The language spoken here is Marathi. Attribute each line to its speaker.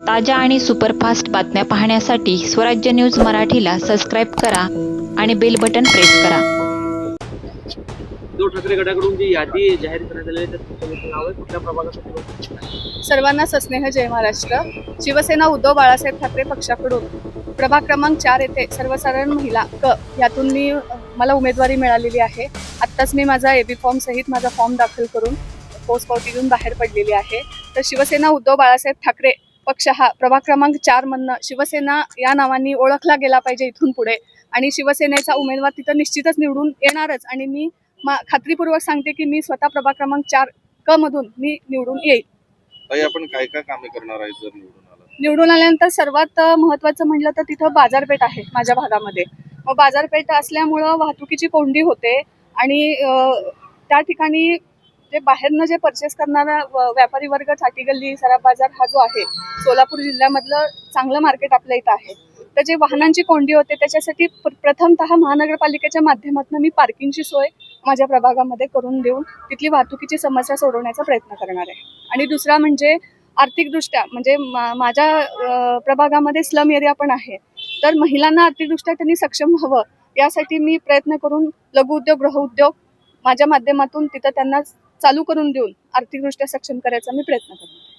Speaker 1: ताज्या आणि सुपरफास्ट बातम्या पाहण्यासाठी स्वराज्य न्यूज मराठीला सबस्क्राईब करा आणि बेल बटन प्रेस करा.
Speaker 2: उद्धव ठाकरे गटाकडून जी यादी जाहीर करण्यात आलेली आहे त्यात तुमचं नाव आहे कुठल्या प्रभागासाठी होतं?
Speaker 3: सर्वांना सस्नेह जय महाराष्ट्र. शिवसेना उद्धव बाळासाहेब ठाकरे पक्षाकडून प्रभाग क्रमांक चार येथे सर्वसाधारण महिला क यातून मी मला उमेदवारी मिळालेली आहे. आत्ताच मी माझा एबी फॉर्म सहित माझा फॉर्म दाखल करून पोस्ट पावतीतून बाहेर पडलेली आहे. तर शिवसेना उद्धव बाळासाहेब ठाकरे पक्ष हा प्रभाग क्रमांक चार मधनं शिवसेना या नावाने ओळखला गेला पाहिजे इथून पुढे. आणि शिवसेनेचा उमेदवार तिथं निश्चितच निवडून येणारच. आणि मी मा खात्रीपूर्वक सांगते की मी स्वतः प्रभाग क्रमांक चार क मधून मी निवडून येईल.
Speaker 4: आपण काय काय कामे करणार आहे जर निवडून आला?
Speaker 3: निवडून आल्यानंतर सर्वात अ, महत्त्वाचं म्हटलं तर तिथं बाजारपेठ आहे माझ्या भागामध्ये. मग बाजारपेठ असल्यामुळं वाहतुकीची कोंडी होते. आणि त्या ठिकाणी ते बाहेरनं जे परचेस करणारा व- व्यापारी वर्ग छाटी गल्ली सराफ बाजार हा जो आहे सोलापूर जिल्ह्यामधलं चांगलं मार्केट आपल्या इथं आहे. तर जे वाहनांची कोंडी होते त्याच्यासाठी प्र- प्रथमतः महानगरपालिकेच्या माध्यमातून मी पार्किंगची सोय माझ्या प्रभागामध्ये करून देऊन तिथली वाहतुकीची समस्या सोडवण्याचा प्रयत्न करणार आहे. आणि दुसरा म्हणजे आर्थिकदृष्ट्या म्हणजे मा- माझ्या प्रभागामध्ये स्लम एरिया पण आहे. तर महिलांना आर्थिकदृष्ट्या त्यांनी सक्षम व्हावं यासाठी मी प्रयत्न करून लघुउद्योग गृहउद्योग माझ्या माध्यमातून तिथं त्यांना चालू करून देऊन आर्थिकदृष्ट्या सक्षम करायचा मी प्रयत्न करतो